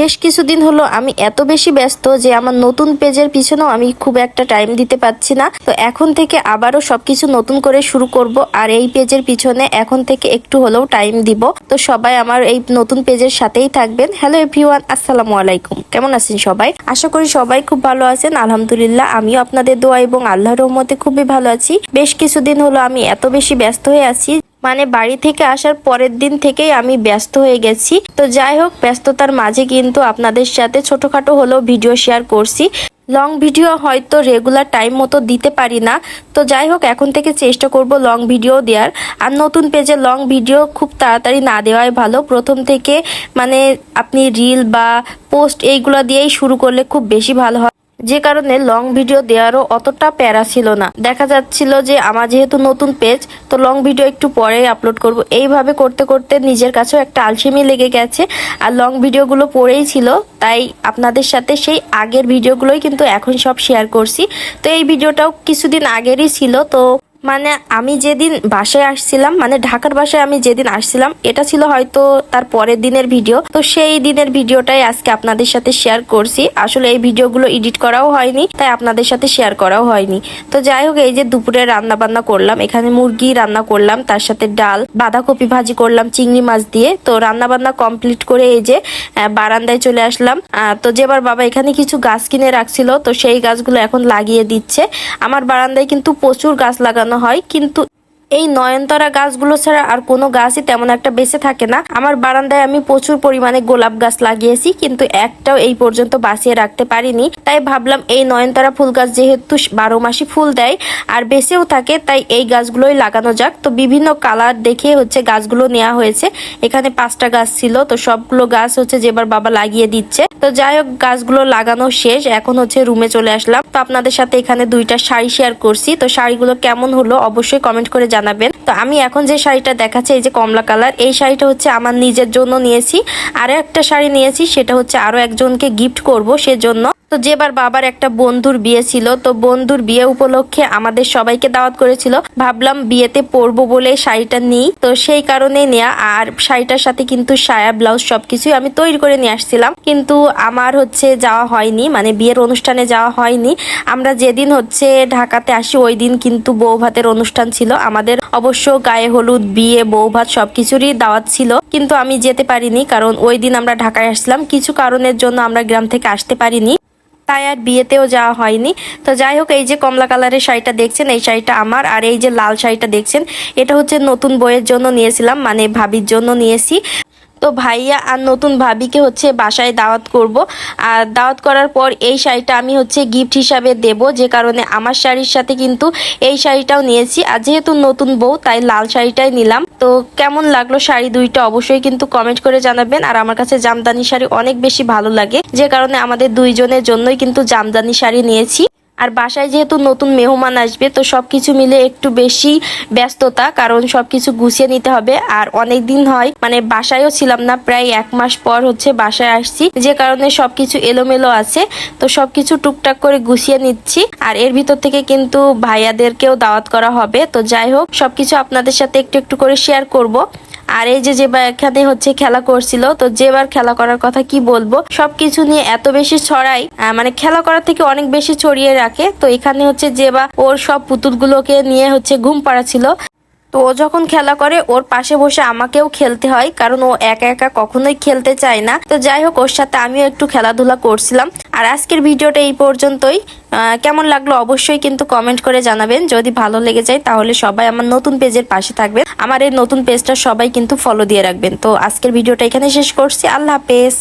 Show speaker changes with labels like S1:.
S1: বেশ কিছুদিন হলো আমি এত বেশি ব্যস্ত যে আমার নতুন পেজের পিছনেও আমি খুব একটা টাইম দিতে পারছি না। তো এখন থেকে আবারও সবকিছু নতুন করে শুরু করব আর এই পেজের পিছনে এখন থেকে একটু হলেও টাইম দিব। তো সবাই আমার এই নতুন পেজের সাথেই থাকবেন। হ্যালো এভরিওয়ান আসসালামু আলাইকুম। কেমন আছেন সবাই? আশা করি সবাই খুব ভালো আছেন। আলহামদুলিল্লাহ, আমিও আপনাদের দোয়া এবং আল্লাহর রহমতে খুবই ভালো আছি। বেশ কিছুদিন হলো আমি এত বেশি ব্যস্ত হয়ে আছি মানে বাড়ি থেকে আসার পরের দিন থেকেই আমি ব্যস্ত হয়ে গেছি। তো যাই হোক, ব্যস্ততার মাঝে কিন্তু আপনাদের সাথে ছোটখাটো হলেও ভিডিও শেয়ার করছি। লং ভিডিও হয়তো রেগুলার টাইম মতো দিতে পারি না। তো যাই হোক, এখন থেকে চেষ্টা করব লং ভিডিও দেওয়ার। আর নতুন পেজে লং ভিডিও খুব তাড়াতাড়ি না দেওয়াই ভালো। প্রথম থেকে মানে আপনি রিল বা পোস্ট এইগুলো দিয়েই শুরু করলে খুব বেশি ভালো হয়। যে কারণে লং ভিডিও দেওয়ারও অতটা প্যারা ছিল না। দেখা যাচ্ছিল যে আমার যেহেতু নতুন পেজ তো লং ভিডিও একটু পরে আপলোড করব। এইভাবে করতে করতে নিজের কাছেও একটা আলসেমি লেগে গেছে। আর লং ভিডিওগুলো পড়েই ছিল, তাই আপনাদের সাথে সেই আগের ভিডিওগুলোই কিন্তু এখন সব শেয়ার করছি। তো এই ভিডিওটাও কিছুদিন আগেরই ছিল, তো মানে আমি যেদিন বাসায় আসছিলাম মানে ঢাকার বাসায় আমি যেদিন আসছিলাম, এটা ছিল হয়তো তার পরের দিনের ভিডিও। তো সেই দিনের ভিডিওটাই আজকে আপনাদের সাথে শেয়ার করছি। আসলে এই ভিডিওগুলো এডিট করাও হয়নি, তাই আপনাদের সাথে শেয়ার করাও হয়নি। তো যাই হোক, এই যে দুপুরে রান্না বান্না করলাম, এখানে মুরগি রান্না করলাম, তার সাথে ডাল, বাঁধাকপি ভাজি করলাম, চিংড়ি মাছ দিয়ে। তো রান্না বান্না কমপ্লিট করে এই যে বারান্দায় চলে আসলাম। তো যেবার বাবা এখানে কিছু গাছ কিনে রাখছিল, তো সেই গাছগুলো এখন লাগিয়ে দিচ্ছে। আমার বারান্দায় কিন্তু প্রচুর গাছ লাগানো হয় কিন্তু এই নয়নতারা গাছগুলো ছাড়া আর কোনো গাছই তেমন একটা বেঁচে থাকে না। আমার বারান্দায় আমি প্রচুর পরিমাণে গোলাপ গাছ লাগিয়েছি, কিন্তু একটাও এই পর্যন্ত বাঁচিয়ে রাখতে পারিনি। তাই ভাবলাম এই নয়নতারা ফুল গাছ যেহেতু বারো মাসি ফুল দেয় আর বেঁচেও থাকে, তাই এই গাছগুলোই লাগানো যাক। তো বিভিন্ন কালার দেখে হচ্ছে গাছগুলো নেওয়া হয়েছে। এখানে পাঁচটা গাছ ছিল, তো সবগুলো গাছ হচ্ছে যে এবার বাবা লাগিয়ে দিচ্ছে। তো যাই হোক, গাছগুলো লাগানো শেষ। এখন হচ্ছে রুমে চলে আসলাম। তো আপনাদের সাথে এখানে দুইটা শাড়ি শেয়ার করছি। তো শাড়িগুলো কেমন হলো অবশ্যই কমেন্ট করে জানাবেন। তো আমি এখন যে শাড়িটা দেখাচ্ছি, এই যে কমলা কালার, এই শাড়িটা হচ্ছে আমার নিজের জন্য নিয়েছি। আর একটা শাড়ি নিয়েছি, সেটা হচ্ছে আরও একজনকে গিফট করব সেজন্য। তো যেবার বাবার একটা বন্ধুর বিয়ে ছিল, তো বন্ধুর বিয়ে উপলক্ষে আমাদের সবাইকে দাওয়াত করেছিল, ভাবলাম বিয়েতে পরবো বলে শাড়িটা নিই। তো সেই কারণে নেয়া, আর শাড়িটার সাথে কিন্তু সায়া, ব্লাউজ সবকিছুই আমি তৈরি করে নিয়ে আসছিলাম। কিন্তু আমার হচ্ছে যাওয়া হয়নি মানে বিয়ের অনুষ্ঠানে যাওয়া হয়নি। আমরা যেদিন হচ্ছে ঢাকাতে আসি, ওই দিন কিন্তু বউ ভাতের অনুষ্ঠান ছিল। আমাদের অবশ্য গায়ে হলুদ, বিয়ে বউ ভাত সবকিছুরই দাওয়াত ছিল। কিন্তু আমি যেতে পারিনি, কারণ ওই দিন আমরা ঢাকায় আসলাম কিছু কারণের জন্য আমরা গ্রাম থেকে আসতে পারিনি। তাই আর বিয়েতেও যাওয়া হয়নি। তো যাই হোক, এই যে কমলা কালারের শাড়িটা দেখছেন, এই শাড়িটা আমার। আর এই যে লাল শাড়িটা দেখছেন, এটা হচ্ছে নতুন বইয়ের জন্য নিয়েছিলাম মানে ভাবির জন্য নিয়েছি। তো ভাইয়া আর নতুন ভাবিকে হচ্ছে বাসায় দাওয়াত করব। আর দাওয়াত করার পর এই শাড়িটা আমি হচ্ছে গিফট হিসাবে দেব। যে কারণে আমার শাড়ির সাথে কিন্তু এই শাড়িটাও নিয়েছি। আর যেহেতু নতুন বউ, তাই লাল শাড়িটাই নিলাম। তো কেমন লাগল শাড়ি দুইটা অবশ্যই কিন্তু কমেন্ট করে জানাবেন। আর আমার কাছে জামদানি শাড়ি অনেক বেশি ভালো লাগে। যে কারণে আমাদের দুইজনের জন্যই কিন্তু জামদানি শাড়ি নিয়েছি। আর বাসায় যেহেতু নতুন মেহমান আসবে, তো সবকিছু মিলে একটু বেশি ব্যস্ততা, কারণ সবকিছু গুছিয়ে নিতে হবে। আর অনেক দিন হয় মানে বাসায়ও ছিলাম না, প্রায় এক মাস পর হচ্ছে বাসায় আসছি। যে কারণে সবকিছু এলোমেলো আছে, তো সবকিছু টুকটাক করে গুছিয়ে নিচ্ছি। আর এর ভিতর থেকে কিন্তু ভাইয়াদেরকেও দাওয়াত করা হবে। তো যাই হোক, সবকিছু আপনাদের সাথে একটু একটু করে শেয়ার করব। আর এই যে যেবার এখানে হচ্ছে খেলা করছিল, তো যেবার খেলা করার কথা কি বলব, সবকিছু নিয়ে এত বেশি ছড়াই মানে খেলা করার থেকে অনেক বেশি ছড়িয়ে রাখে, তো এখানে হচ্ছে যেবা ওর সব পুতুলগুলোকে নিয়ে হচ্ছে ঘুম পাড়াছিল তো ও যখন খেলা করে, ওর পাশে বসে আমাকেও খেলতে হয়, কারণ ও একা একা কখনোই খেলতে চায় না। তো যাই হোক, ওর সাথে আমিও একটু খেলাধুলা করছিলাম। আর আজকের ভিডিওটা এই পর্যন্তই। কেমন লাগল অবশ্যই কিন্তু কমেন্ট করে জানাবেন। যদি ভালো লেগে যায়, তাহলে সবাই আমার নতুন পেজের পাশে থাকবেন। আমার এই নতুন পেজটা সবাই কিন্তু ফলো দিয়ে রাখবেন। তো আজকের ভিডিওটা এখানে শেষ করছি। আল্লাহ হাফেজ।